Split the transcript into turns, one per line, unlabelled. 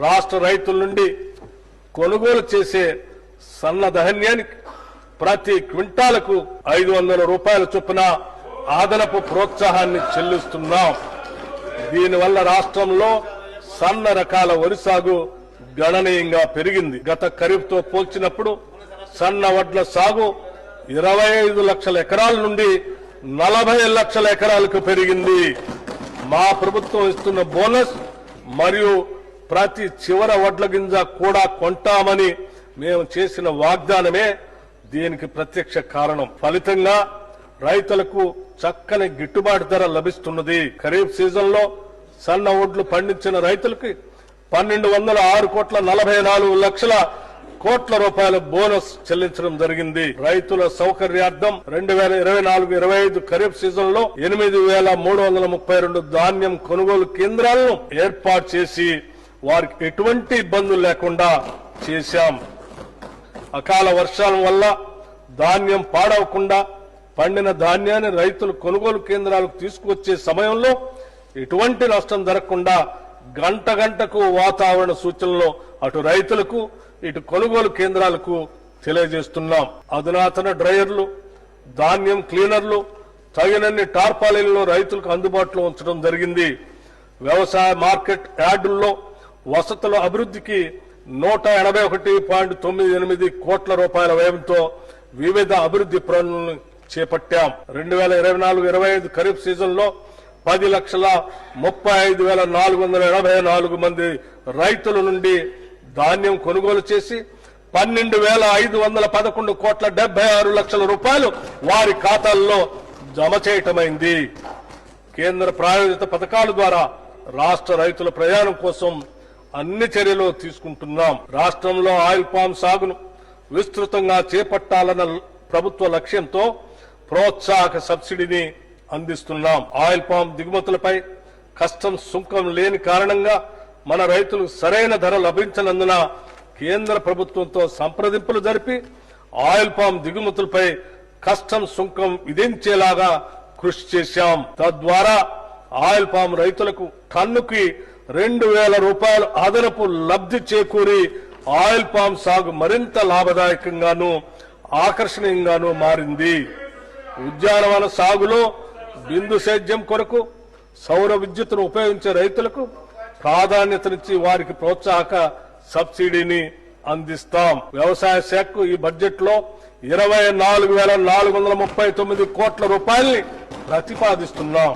రాష్ట్ర రైతుల నుండి కొనుగోలు చేసే సన్న ధాన్యానికి ప్రతి క్వింటాలకు ఐదు వందల రూపాయల చొప్పున అదనపు ప్రోత్సాహాన్ని చెల్లిస్తున్నాం. దీనివల్ల రాష్ట్రంలో సన్న రకాల వరి సాగు గణనీయంగా పెరిగింది. గత ఖరీఫ్తో పోల్చినప్పుడు సన్న వడ్ల సాగు ఇరవై ఐదు లక్షల ఎకరాల నుండి నలభై లక్షల ఎకరాలకు పెరిగింది. మా ప్రభుత్వం ఇస్తున్న బోనస్ మరియు ప్రతి చివర వడ్ల గింజ కూడా కొంటామని మేము చేసిన వాగ్దానమే దీనికి ప్రత్యక్ష కారణం. ఫలితంగా రైతులకు చక్కని గిట్టుబాటు ధర లభిస్తున్నది. ఖరీఫ్ సీజన్లో సన్న ఒడ్లు పండించిన రైతులకి పన్నెండు వందల ఆరు కోట్ల నలభై నాలుగు లక్షల కోట్ల రూపాయల బోనస్ చెల్లించడం జరిగింది. రైతుల సౌకర్యార్థం రెండు వేల ఇరవై నాలుగు ఇరవై ఐదు ఖరీఫ్ సీజన్లో ఎనిమిది వేల మూడు వందల ముప్పై రెండు ధాన్యం కొనుగోలు కేంద్రాలను ఏర్పాటు చేసి వారికి ఎటువంటి ఇబ్బందులు లేకుండా చేశాం. అకాల వర్షాల వల్ల ధాన్యం పాడవకుండా పండిన ధాన్యాన్ని రైతులు కొనుగోలు కేంద్రాలకు తీసుకువచ్చే సమయంలో ఎటువంటి నష్టం జరగకుండా గంట గంటకు వాతావరణ సూచనలు అటు రైతులకు ఇటు కొనుగోలు కేంద్రాలకు తెలియజేస్తున్నాం. అధునాతన డ్రైయర్లు ధాన్యం క్లీనర్లు తగినన్ని టార్పాలిన్లు రైతులకు అందుబాటులో ఉంచడం జరిగింది. వ్యవసాయ మార్కెట్ యార్డుల్లో వసతుల అభివృద్ధికి నూట ఎనభై ఒకటి పాయింట్ తొమ్మిది ఎనిమిది కోట్ల రూపాయల వ్యయంతో వివిధ అభివృద్ధి పనులను చేపట్టాం. రెండు వేల ఇరవై నాలుగు ఇరవై ఐదు ఖరీఫ్ సీజన్లో పది లక్షల ముప్పై ఐదు వేల నాలుగు వందల ఎనభై నాలుగు మంది రైతుల నుండి ధాన్యం కొనుగోలు చేసి పన్నెండు వేల ఐదు వందల పదకొండు కోట్ల డెబ్బై ఆరు లక్షల రూపాయలు వారి ఖాతాల్లో జమ చేయటమైంది. కేంద్ర ప్రాయోజిత పథకాల ద్వారా రాష్ట్ర రైతుల ప్రయాణం కోసం అన్ని చర్యలు తీసుకుంటున్నాం. రాష్ట్రంలో ఆయిల్ పామ్ సాగును విస్తృతంగా చేపట్టాలన్న ప్రభుత్వ లక్ష్యంతో ప్రోత్సాహక సబ్సిడీని అందిస్తున్నాం. ఆయిల్ పామ్ దిగుమతులపై కష్టం సుంకం లేని కారణంగా మన రైతులు సరైన ధర లభించనందున కేంద్ర ప్రభుత్వంతో సంప్రదింపులు జరిపి ఆయిల్ పామ్ దిగుమతులపై కష్టం సుంకం విధించేలాగా కృషి చేశాం. తద్వారా ఆయిల్ పామ్ రైతులకు టన్నుకి రెండు వేల రూపాయలు అదనపు లబ్ధి చేకూరి ఆయిల్ పామ్ సాగు మరింత లాభదాయకంగాను ఆకర్షణీయంగాను మారింది. ఉద్యానవన సాగులో బిందు సేద్యం కొరకు సౌర విద్యుత్తును ఉపయోగించే రైతులకు ప్రాధాన్యతనిచ్చి వారికి ప్రోత్సాహక సబ్సిడీని అందిస్తాం. వ్యవసాయ శాఖకు ఈ బడ్జెట్లో ఇరవై నాలుగు వేల నాలుగు వందల ముప్పై తొమ్మిది కోట్ల రూపాయల్ని ప్రతిపాదిస్తున్నాం.